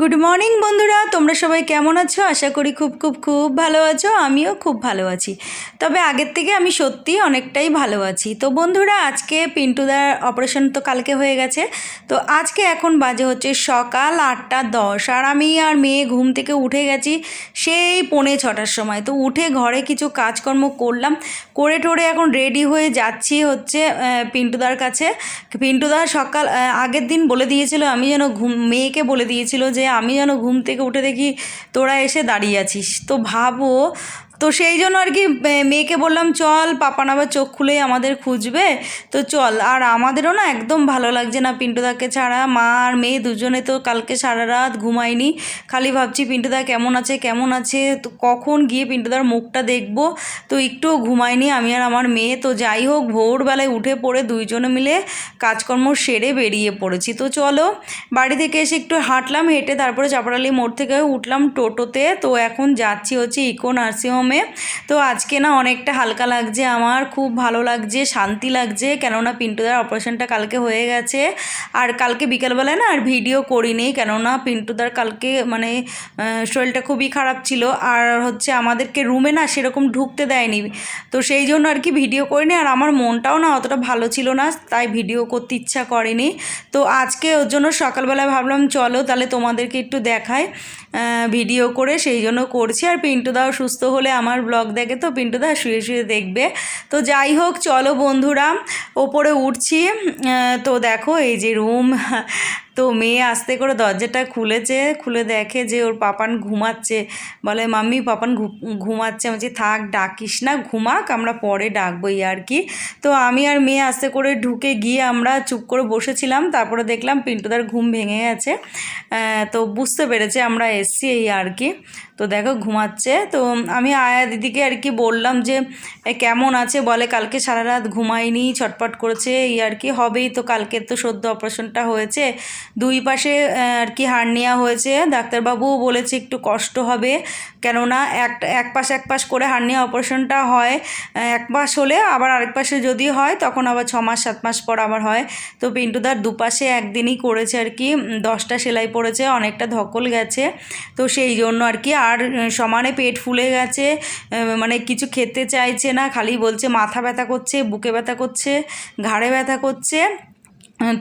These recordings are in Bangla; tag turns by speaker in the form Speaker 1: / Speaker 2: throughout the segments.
Speaker 1: গুড মর্নিং বন্ধুরা। তোমরা সবাই কেমন আছো? আশা করি খুব খুব খুব ভালো আছো। আমিও খুব ভালো আছি। তবে আগের থেকে আমি সত্যি অনেকটাই ভালো আছি। তো বন্ধুরা, আজকে পিন্টুদার অপারেশন তো কালকে হয়ে গেছে। তো আজকে এখন বাজে হচ্ছে সকাল আটটা দশ। আর আমি আর মেয়ে ঘুম থেকে উঠে গেছি সেই পৌনে ছটার সময়। তো উঠে ঘরে কিছু কাজকর্ম করলাম। করে টোরে এখন রেডি হয়ে যাচ্ছি হচ্ছে পিন্টুদার কাছে। পিন্টুদা সকাল আগের দিন বলে দিয়েছিল, আমি যেন ঘুম, মেয়েকে বলে দিয়েছিল যে আমি যেন ঘুম থেকে উঠে দেখি তোরা এসে দাঁড়িয়ে আছিস। তো ভাবো তো সেই জন্য আর কি মেয়েকে বললাম, চল পাপান আবার চোখ খুলেই আমাদের খুঁজবে। তো চল, আর আমাদেরও না একদম ভালো লাগছে না পিন্টুদাকে ছাড়া। মা আর মেয়ে দুজনে তো কালকে সারা রাত ঘুমায়নি। খালি ভাবছি, পিন্টুদা কেমন আছে কেমন আছে? তো কখন গিয়ে পিন্টুদার মুখটা দেখব? তো একটুও ঘুমায়নি আমি আর আমার মেয়ে। তো যাই হোক, ভোরবেলায় উঠে পড়ে দুইজনে মিলে কাজকর্ম সেরে বেরিয়ে পড়েছি। তো চলো, বাড়ি থেকে এসে একটু হাঁটলাম, হেঁটে তারপরে চাপড়ালি মোড় থেকে উঠলাম টোটোতে। তো এখন যাচ্ছি হচ্ছে ইকো নার্সিংহোমে। তো আজকে না অনেকটা হালকা লাগছে আমার খুব ভালো লাগছে শান্তি লাগছে কেননা পিন্টুদার অপারেশনটা কালকে হয়ে গেছে। আর কালকে বিকেলবেলায় না আর ভিডিও করিনি কেননা পিন্টুদার কালকে মানে শরীরটা খুবই খারাপ ছিল। আর হচ্ছে আমাদেরকে রুমে না সেরকম ঢুকতে দেয়নি। তো সেই জন্য আর কি ভিডিও করিনি আর আমার মনটাও না অতটা ভালো ছিল না তাই ভিডিও করতে ইচ্ছা করেনি। তো আজকে ওর জন্য সকালবেলায় ভাবলাম চলো তাহলে তোমাদেরকে একটু আহ, ভিডিও করে সেই জন্য করছি। আর পিন্টুদাও সুস্থ হলে আমার ব্লগ দেখে তো পিন্টুদা শুয়ে শুয়ে দেখবে। তো যাই হোক, চলো বন্ধুরা, ওপরে উঠছি। তো দেখো এই যে রুম তো মেয়ে আস্তে করে দরজাটা খুলেছে, খুলে দেখে যে ওর পাপান ঘুমাচ্ছে। বলে, মাম্মি, পাপান ঘুমাচ্ছে। আমি বলছি, থাক, ডাকিস না, ঘুমাক, আমরা পরে ডাকবোই আর কি। তো আমি আর মেয়ে আস্তে করে ঢুকে গিয়ে আমরা চুপ করে বসেছিলাম। তারপরে দেখলাম পিন্টুদার ঘুম ভেঙে গেছে। তো বুঝতে পেরেছে আমরা এসছি এই আর কি। তো দেখো, ঘুমাচ্ছে। তো আমি আয়া দিদিকে আর কি বললাম যে কেমন আছে? বলে, কালকে সারা রাত ঘুমায়নি ছটপট করেছে, এই আর কি, হবেই তো কালকে তো সদ্য অপারেশনটা হয়েছে। দুই পাশে আর কি হার্নিয়া হয়েছে। ডাক্তারবাবুও বলেছে একটু কষ্ট হবে, কেননা এক এক পাশ এক পাশ করে হার্নিয়া অপারেশনটা হয় এক পাশ হলে আবার আরেক পাশে যদি হয়, তখন আবার ছ মাস, সাত মাস পর আবার হয়। তো পিন্টুদার দুপাশে একদিনই করেছে আর কি দশটা সেলাই পড়েছে, অনেকটা ধকল গেছে। তো সেই জন্য আর কি, আর সমানে পেট ফুলে গেছে মানে কিছু খেতে চাইছে না, খালি বলছে মাথা ব্যথা করছে, বুকে ব্যথা করছে, ঘাড়ে ব্যথা করছে।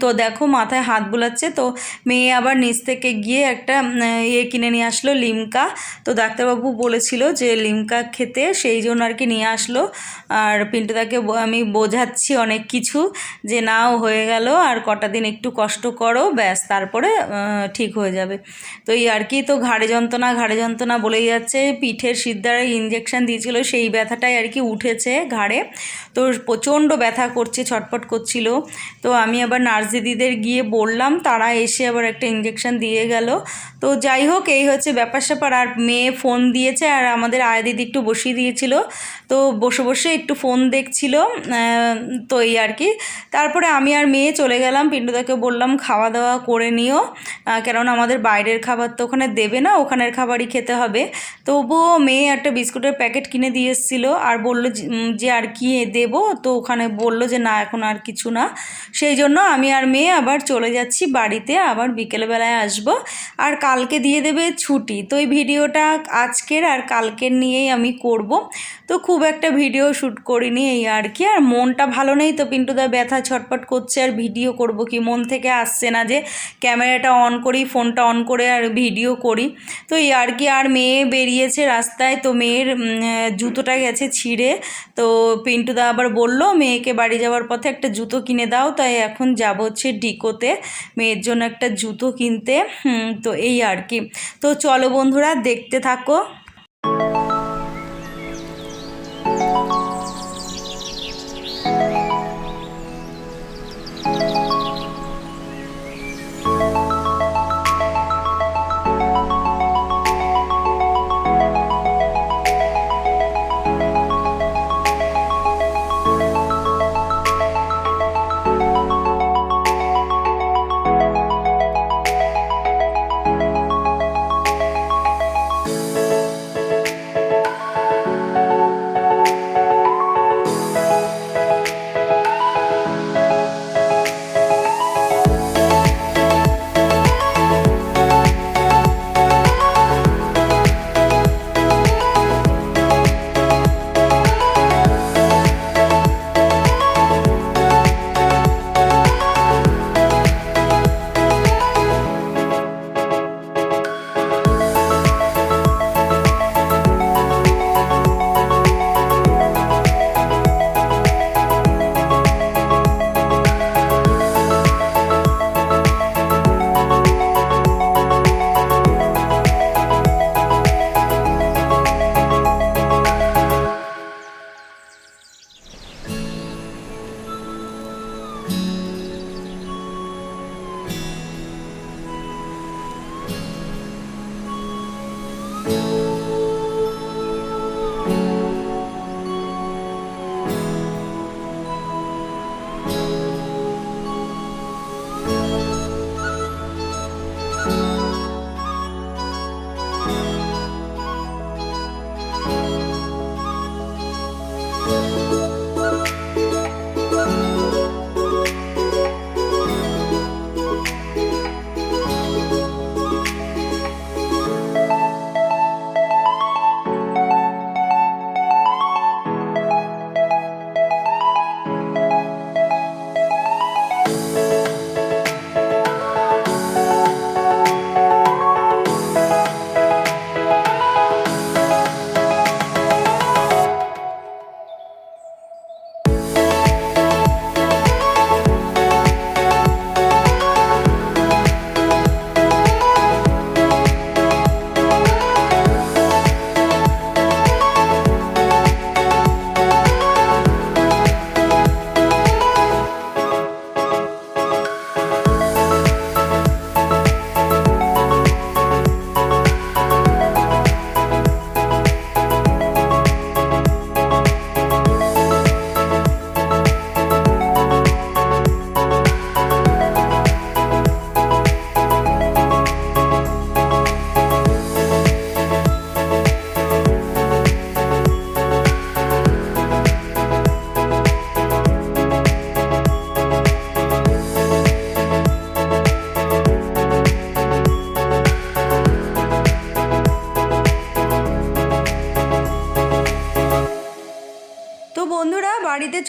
Speaker 1: তো দেখো মাথায় হাত বোলাচ্ছে, তো মেয়ে আবার নিচ থেকে গিয়ে একটা ইয়ে কিনে নিয়ে আসলো লিমকা। তো ডাক্তারবাবু বলেছিল যে লিমকা খেতে, সেই জন্য আর কি নিয়ে আসলো। আর পিন্টুদাকে আমি বোঝাচ্ছি অনেক কিছু, যে নাও হয়ে গেল, আর কটা দিন একটু কষ্ট করো, ব্যাস, তারপরে ঠিক হয়ে যাবে। তো এই আর কি, তো ঘাড়ে যন্ত্রণা ঘাড়ে যন্ত্রণা বলেই যাচ্ছে, পিঠের সিদ্ধারে ইঞ্জেকশান দিয়েছিল, সেই ব্যথাটাই আর কি উঠেছে ঘাড়ে। তো প্রচণ্ড ব্যথা করছে ছটপট করছিল। তো আমি আবার নার্স দিদিদের গিয়ে বললাম, তারা এসে আবার একটা ইঞ্জেকশন দিয়ে গেল। তো যাই হোক, এই হচ্ছে ব্যাপার স্যাপার। আর মেয়ে ফোন দিয়েছে, আর আমাদের আয়া দিদি একটু বসিয়ে দিয়েছিল। তো বসে বসে একটু ফোন দেখছিল তো এই আর কি। তারপরে আমি আর মেয়ে চলে গেলাম, পিন্টুদাকে বললাম, খাওয়া দাওয়া করে নিও। কেননা আমাদের বাইরের খাবার তো ওখানে দেবে না, ওখানের খাবারই খেতে হবে। তবুও মেয়ে একটা বিস্কুটের প্যাকেট কিনে দিয়ে এসেছিল, আর বলল যে আর কি দেবো? তো ওখানে বলল যে, না, এখন আর কিছু না। সেই জন্য আমি আর মেয়ে আবার চলে যাচ্ছি বাড়িতে, আবার বিকেলবেলায় আসব। আর কালকে দিয়ে দেবে ছুটি। তো এই ভিডিওটা আজকের আর কালকের নিয়েই আমি করব। তো খুব একটা ভিডিও শ্যুট করিনি এই আর কি। আর মনটা ভালো নেই তো পিন্টুদা ব্যথা ছটপট করছে, আর ভিডিও করব কি? মন থেকে আসছে না যে ক্যামেরাটা অন করি, ফোনটা অন করে আর ভিডিও করি। তো এই আর কি, আর মেয়ে বেরিয়েছে রাস্তায়, তো মেয়ের জুতোটা গেছে ছিঁড়ে। তো পিন্টুদা আবার বলল, মেয়েকে বাড়ি যাওয়ার পথে একটা জুতো কিনে দাও, তাই এখন যাব হচ্ছে ডিকোতে। মেয়ের জন্য একটা জুতো কিনতে। তো এই আর কি। তো চলো বন্ধুরা, দেখতে থাকো।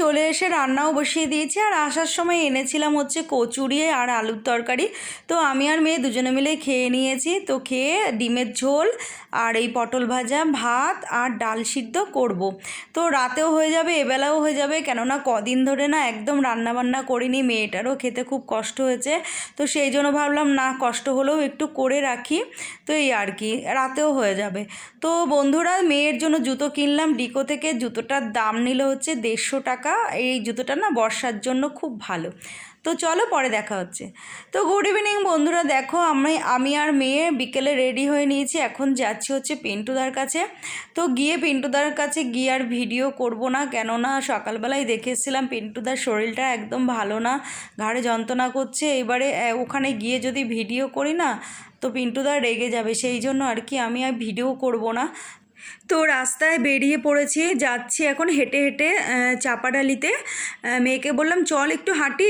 Speaker 1: চলে এসে রান্নাও বসিয়ে দিয়েছি আর আসার সময় এনেছিলাম হচ্ছে কচুরি আর আলুর তরকারি। তো আমি আর মেয়ে দুজনে মিলে খেয়ে নিয়েছি। তো খেয়ে ডিমের ঝোল আর এই পটল ভাজা, ভাত আর ডাল সিদ্ধ করব। তো রাতেও হয়ে যাবে, এবেলাও হয়ে যাবে, কেননা কদিন ধরে না একদম রান্না বান্না করিনি, মেয়েটারও খেতে খুব কষ্ট হয়েছে। তো সেই জন্য ভাবলাম, না, কষ্ট হলেও একটু করে রাখি। তো এই আর কি, রাতেও হয়ে যাবে। তো বন্ধুরা, মেয়ের জন্য জুতো কিনলাম, ডিকো থেকে। জুতোটার দাম নিল হচ্ছে দেড়শো টাকা। এই জুতোটা না বর্ষার জন্য খুব ভালো। তো চলো পরে দেখা হচ্ছে। তো গুড ইভিনিং বন্ধুরা, দেখো আমি আমি আর মেয়ে বিকেলে রেডি হয়ে নিয়েছি, এখন যাচ্ছি হচ্ছে পিন্টুদার কাছে। তো গিয়ে পিন্টুদার কাছে গিয়ে আর ভিডিও করব না, কেননা সকালবেলায় দেখে এসেছিলাম পিন্টুদার শরীরটা একদম ভালো না, ঘাড়ে যন্ত্রণা করছে। এবারে ওখানে গিয়ে যদি ভিডিও করি না, তো পিন্টুদা রেগে যাবে, সেই জন্য আর কি আমি আর ভিডিও করব না। তো রাস্তায় বেরিয়ে পড়েছি, যাচ্ছি এখন হেঁটে হেঁটে চাপাডালিতে। মেয়েকে বললাম, চল একটু হাঁটি।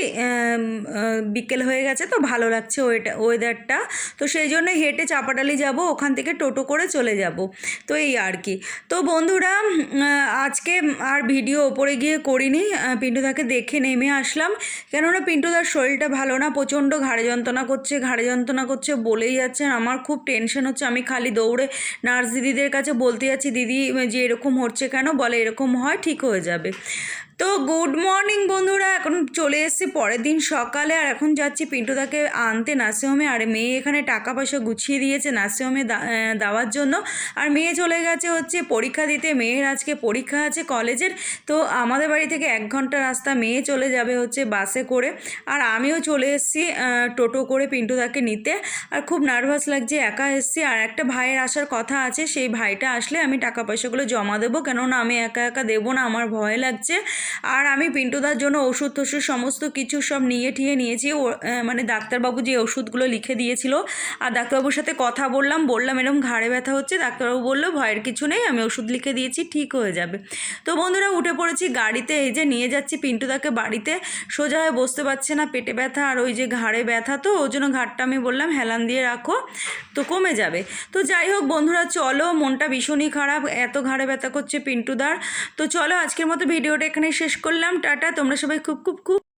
Speaker 1: বিকেল হয়ে গেছে তো ভালো লাগছে ওয়েটা, ওয়েদারটা। তো সেই জন্য হেঁটে চাপাডালি যাব, ওখান থেকে টোটো করে চলে যাব। তো এই আর কি। তো বন্ধুরা আজকে আর ভিডিও ওপরে গিয়ে করিনি। পিন্টুদাকে দেখে নেমে আসলাম। কেননা পিন্টুদার শরীরটা ভালো না, প্রচণ্ড ঘাড়ে যন্ত্রণা করছে, ঘাড়ে যন্ত্রণা করছে বলেই যাচ্ছে। আর আমার খুব টেনশন হচ্ছে। আমি খালি দৌড়ে নার্স দিদিদের কাছে বলতে যাচ্ছি দিদি যে এরকম হচ্ছে কেন? বলে এরকম হয় ঠিক হয়ে যাবে। তো গুড মর্নিং বন্ধুরা, এখন চলে এসেছি পরের দিন সকালে, আর এখন যাচ্ছি পিন্টুদাকে আনতে নার্সিংহোমে, আর মেয়ে এখানে টাকা পয়সা গুছিয়ে দিয়েছে নার্সিংহোমে দেওয়ার জন্য। আর মেয়ে চলে গেছে হচ্ছে পরীক্ষা দিতে, মেয়ের আজকে পরীক্ষা আছে কলেজের, তো আমাদের বাড়ি থেকে এক ঘণ্টা রাস্তা মেয়ে চলে যাবে হচ্ছে বাসে করে। আর আমিও চলে এসেছি টোটো করে পিন্টুদাকে নিতে। আর খুব নার্ভাস লাগছে, একা এসেছি। আর একটা ভাইয়ের আসার কথা আছে, সেই ভাইটা আসলে আমি টাকা পয়সাগুলো জমা দেবো, কেননা আমি একা একা দেবো না, আমার ভয় লাগছে। আর আমি পিন্টুদার জন্য ওষুধ টষুধ সমস্ত কিছু সব নিয়ে ঠিয়ে নিয়েছি। ও মানে ডাক্তারবাবু যে ওষুধগুলো লিখে দিয়েছিল, আর ডাক্তারবাবুর সাথে কথা বললাম বললাম এরকম ঘাড়ে ব্যথা হচ্ছে, ডাক্তারবাবু বলল, ভয়ের কিছু নেই, আমি ওষুধ লিখে দিয়েছি, ঠিক হয়ে যাবে। তো বন্ধুরা, উঠে পড়েছি গাড়িতে, এই যে নিয়ে যাচ্ছি পিন্টুদাকে বাড়িতে। সোজা হয়ে বসতে পারছে না পেটে ব্যথা আর ওই যে ঘাড়ে ব্যথা, তো ওই জন্য ঘাড়টা আমি বললাম, হেলান দিয়ে রাখো, তো কমে যাবে। তো যাই হোক বন্ধুরা, চলো, মনটা ভীষণই খারাপ, এত ঘাড়ে ব্যথা করছে পিন্টুদার। তো চলো, আজকের মতো ভিডিওটা এখানে শেষ করলাম টাটা তোমরা সবাই খুব খুব খুব